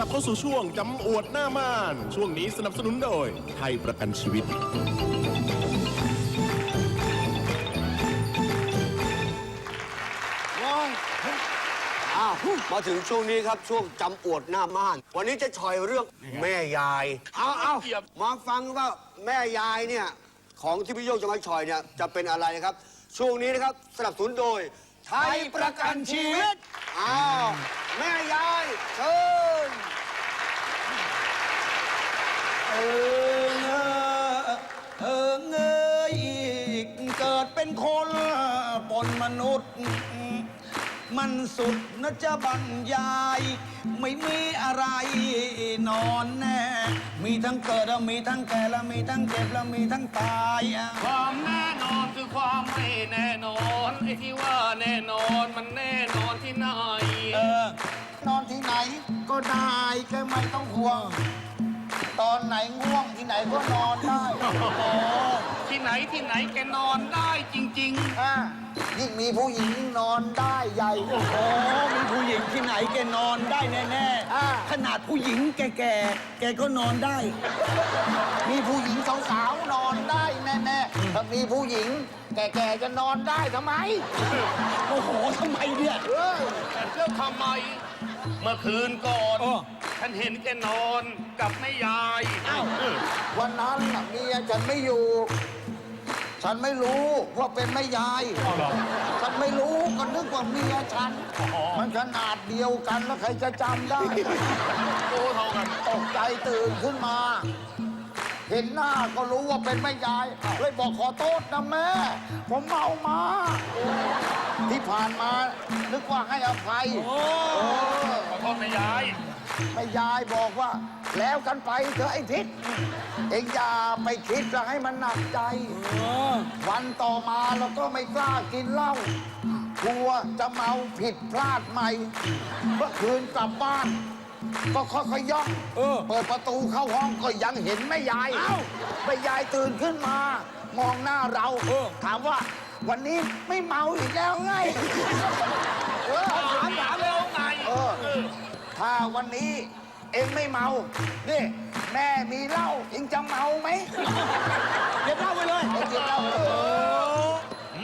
กลับเข้าสู่ช่วงจำอวดหน้าม่าน ช่วงนี้สนับสนุนโดยไทยประกันชีวิต อ้าวมาถึงช่วงนี้ครับช่วงจำอวดหน้าม่าน วันนี้จะชอยเรื่องแม่ยาย เอาเอามาฟังว่าแม่ยายเนี่ย ของที่พี่โยงจะมาชอยเนี่ยจะเป็นอะไรนะครับ ช่วงนี้นะครับสนับสนุนโดย ไทยประกันชีวิต อ้าว แม่ยายเชิญ เกิดเป็นคนปนมนุษย์ มันสุดนะจะบรรยาย ไม่มีอะไรนอนแน่ มีทั้งเกิดและมีทั้งแก่และมีทั้งเจ็บและมีทั้งตายอะความแน่นอนคือความไม่แน่นอนไอ้ที่ว่าแน่นอนมันแน่นอนที่ไหนเออนอนที่ไหนก็ได้แค่ไม่ต้องห่วง ตอนไหนง่วงที่ไหนก็นอนได้ ที่ไหนที่ไหนแกนอนได้จริง อะยิ่งมีผู้หญิงนอนได้ใหญ่ โอ้มีผู้หญิงที่ไหนแกนอนได้แน่อ่า ๆ ขนาดผู้หญิงแก่ๆ แกก็นอนได้ มีผู้หญิงสาวๆนอนได้แน่ๆถ้ามีผู้หญิง แก่ๆจะนอนได้ทำไม โอ้โหทำไมเนี่ย เอ้ยๆแล้วทำไม เมื่อคืนก่อนอ้อ ฉันเห็นแกนอนกับแม่ยายอ้าว วันนั้นน่ะเมียฉันไม่อยู่ ฉันไม่รู้ว่าเป็นแม่ยาย ฉันไม่รู้ก็นึกว่าเมียฉัน มันขนาดเดียวกันแล้วใครจะจำได้ โอ้เท่ากัน ตกใจตื่นขึ้นมา เห็นหน้าก็รู้ว่าเป็นแม่ยาย เลยบอกขอโทษนะแม่ ผมเมามา ที่ผ่านมา นึกว่าให้อภัยเออขอโทษแม่ยาย แม่ยายบอกว่า แล้วกันไปเถอะไอ้ทิศ เองอย่าไปคิดจะให้มันหนักใจ วันต่อมาเราก็ไม่กล้ากินเหล้ากลัวจะเมาผิดพลาดใหม่ เมื่อคืนกลับบ้าน ก็ค่อยๆย่องเออ เปิดประตูเข้าห้องก็ยังเห็นแม่ยายแม่ยายตื่นขึ้นมา มองหน้าเราเออ ถามว่า วันนี้ไม่เมาอีกแล้วไงเออถามถามแล้วไง เออถ้าวันนี้ เองไม่เมานี่แม่มีเหล้าเองจะเมาไหมเดี๋ยวเล่าไปเลยเองกินเหล้าเออ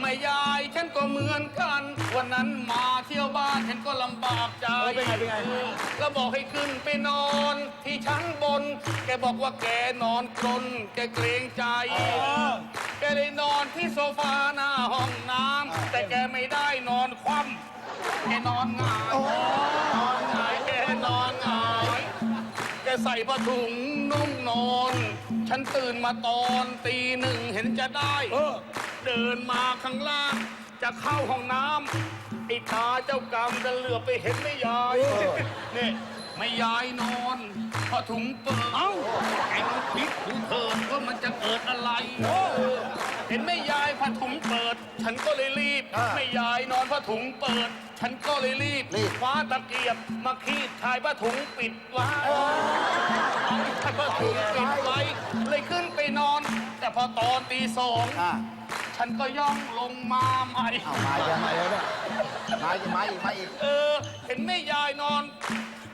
แม่ยายฉันก็เหมือนกัน วันนั้นมาเที่ยวบ้านฉันก็ลำบากใจเออเป็นไงเป็นไงออแล้วบอกให้ขึ้นไปนอนที่ชั้นบน แกบอกว่าแกนอนกรนแกเกรงใจ แกเลยนอนที่โซฟาหน้าห้องน้ำแต่แกไม่ได้นอนคว่ำแกนอนหงาย นอน ใส่ผ้าถุงนุ่งนอน ฉันตื่นมาตอนตีหนึ่งเห็นจะได้ เออ เดินมาข้างล่าง จะเข้าห้องน้ำไอ้ตาเจ้ากรรมจะเหลือบไปเห็นไม่ยายนี่ไม่ยายนอนผ้าถุงเปิดเอ้าแกต้องคิดดูเถิดว่ามันจะเกิดอะไรเห็นแม่ยายผ้าถุงเปิด ฉันก็เลยรีบแม่ยายนอนผ้าถุงเปิด ฉันก็เลยรีบรีบ คว้าตะเกียบมาคีบชายผ้าถุงปิดไว้เอาชายผ้าถุงปิดไว้เลยขึ้นไปนอน แต่พอตอนตีสองอะฉันก็ย่องลงมาใหม่ เอามายังไงแล้วเนี่ยมาอีกมาอีกมาอีก เออ เห็นแม่ยายนอน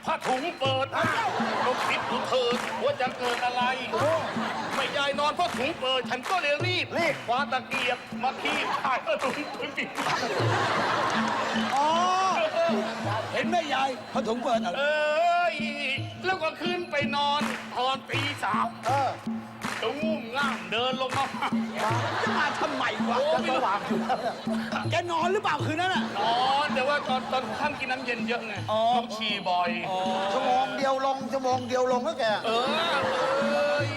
ผ้าถุงเปิดก็คิดดูเถิดว่าจะเกิดอะไรแม่ยายนอนผ้าถุงเปิด ฉันก็เลยรีบรีบคว้าตะเกียบมาคีบชายผ้าถุงปิดไว้อ๋อ เห็นแม่ยายผ้าถุงเปิดเหรอเอ้ยแล้วก็ขึ้นไปนอนตอนตีสาม เออจะงุ่มง่ามเดินลงมาจะมาทำไมวะโอ้จะไม่สรู้ว่างอยู่แล้วเนี่ยแกนอนหรือเปล่าคืนนั้นอะ นอนแต่ว่าตอนตอนท่านกินน้ำเย็นเยอะไงอ๋อ ต้องฉี่บ่อย ชั่วโมงเดียวลงชั่วโมงเดียวลงแล้วแก เออเอ้ย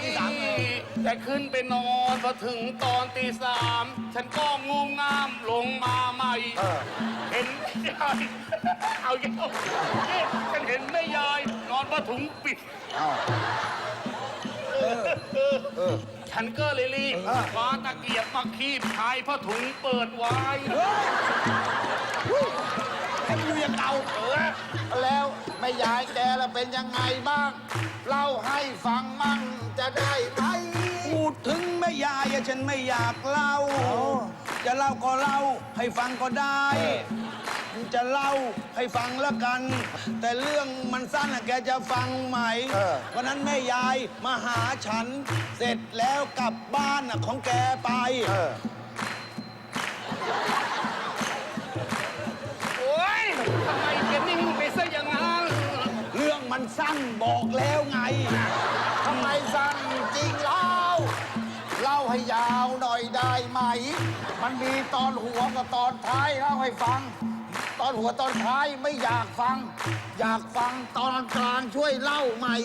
แต่ขึ้นไปนอนพอถึงตอนตีสามฉันก็งูงามลงมาใหม่ เออ เห็นแม่ยาย เอาเยอะนี่ฉันเห็นแม่ยาย นอนผ้าถุงปิด เอา ฉันก็เลยรีบคว้าตะเกียบมาคีบชายผ้าถุงเปิดไว้ให้มันอยู่อย่างเก่าเออแล้วแม่ยายแกละเป็นยังไงบ้าง เล่าให้ฟังมั่งจะได้ไหมพูดถึงแม่ยายอะฉันไม่อยากเล่า จะเล่าก็เล่าให้ฟังก็ได้ จะเล่าให้ฟังแล้วกัน แต่เรื่องมันสั้นอะแกจะฟังไหมเออ วันนั้นแม่ยายมาหาฉัน เสร็จแล้วกลับบ้านอะของแกไป เออ โอ๊ยทำไมแกนิ่งไปซะอย่างนั้น เรื่องมันสั้นบอกแล้วไง ทำไมสั้นจริงเล่าเล่าให้ยาวหน่อยได้ไหม มันมีตอนหัวกับตอนท้ายเล่าให้ฟังต อนหัวตอนท้ายไม่อยากฟัง อยากฟังตอนกลางช่วยเล่าใหม่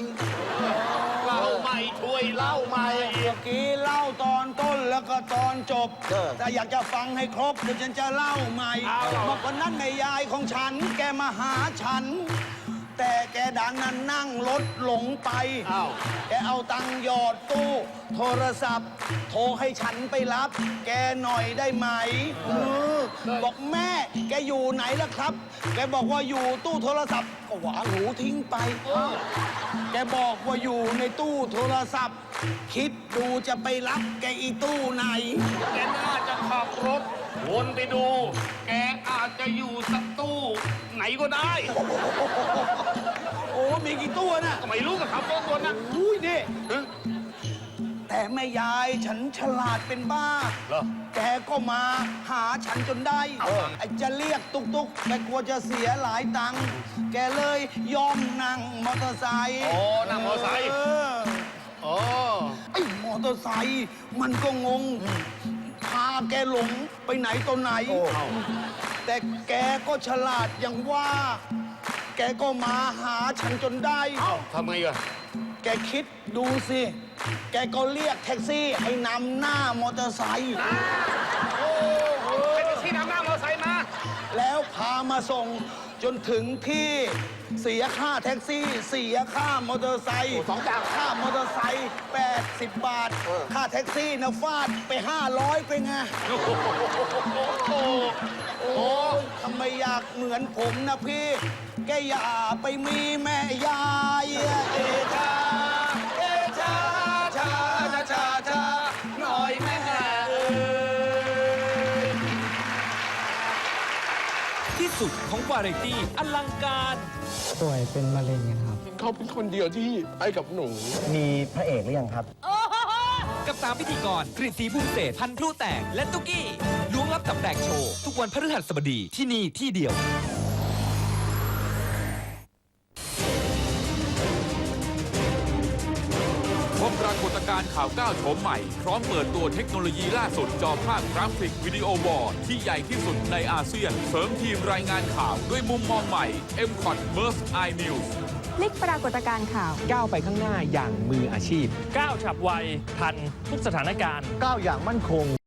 เล่าไม่ช่วยเล่าไม่เมื่อกี้เล่าตอนต้นแล้วก็ตอนจบ เออ ถ้าอยากจะฟังให้ครบเดี๋ยวฉันจะเล่าใหม่บอกวันนั้นแม่ยายของฉันแกมาหาฉัน แต่แกดันนั้นนั่งรถหลงไป อ้าว แกเอาตังค์หยอดตู้ โทรศัพท์ โทรให้ฉันไปรับ แกหน่อยได้ไหมเออบอกแม่แกอยู่ไหนล่ะครับ แกบอกว่าอยู่ตู้โทรศัพท์ก็วางหูทิ้งไป แกบอกว่าอยู่ในตู้โทรศัพท์ คิดดูจะไปรับแกอีตู้ไหน แกน่าจะขับรถวนไปดู แกอาจจะอยู่สักตู้ ไหนก็ได้โอ้มีกี่ตู้น่ะก็ไม่รู้กับขับรถวนนะอุ้ยนี่แต่แม่ยายฉันฉลาดเป็นบ้า เหรอ แกก็มาหาฉันจนได้ไอ้จะเรียกตุกตุกๆแกกลัวจะเสียหลายตังค์แกเลยยอมนั่งมอเตอร์ไซค์โอ้นั่งมอเตอร์ไซค์ เออโอ้ไอ้มอเตอร์ไซค์มันก็งงพาแกหลงไปไหนตัวไหน แต่แกก็ฉลาดอย่างว่า แกก็มาหาฉันจนได้ ทำไงอะแกคิดดูสิ แกก็เรียกแท็กซี่ให้นำหน้ามอเตอร์ไซค์โอ้โหเป็นที่นำหน้ามอเตอร์ไซค์มา แล้วพามาส่งจนถึงที่ เสียค่าแท็กซี่ เสียค่ามอเตอร์ไซค์สองจากค่ามอเตอร์ไซค์80 บาท ค่าแท็กซี่นะฟาดไป 500 ไปไง โอ้โหโอ้ทำไมอยากเหมือนผมนะพี่ แกอย่าไปมีแม่ยายเอช สุดของวาไรตี้อลังการ ป่วยเป็นมะเร็งครับ เขาเป็นคนเดียวที่ไปกับหนู มีพระเอกหรือยังครับ กับสามพิธีกรกฤษศรีภูมิเศษพันธุ์พลุแตกและตุ๊กกี้ล้วงลับตับแตกโชว์ ทุกวันพฤหัสบดีที่นี่ที่เดียว พบปรากฏการณ์ข่าวก้าวโฉมใหม่ พร้อมเปิดตัวเทคโนโลยีล่าสุดจอภาพกราฟิกวิดีโอวอลที่ใหญ่ที่สุดในอาเซียน เสริมทีมรายงานข่าวด้วยมุมมองใหม่ m c o t Merge i News พลิกปรากฏการณ์ข่าว ก้าวไปข้างหน้าอย่างมืออาชีพ ก้าวฉับไวทันทุกสถานการณ์ ก้าวอย่างมั่นคง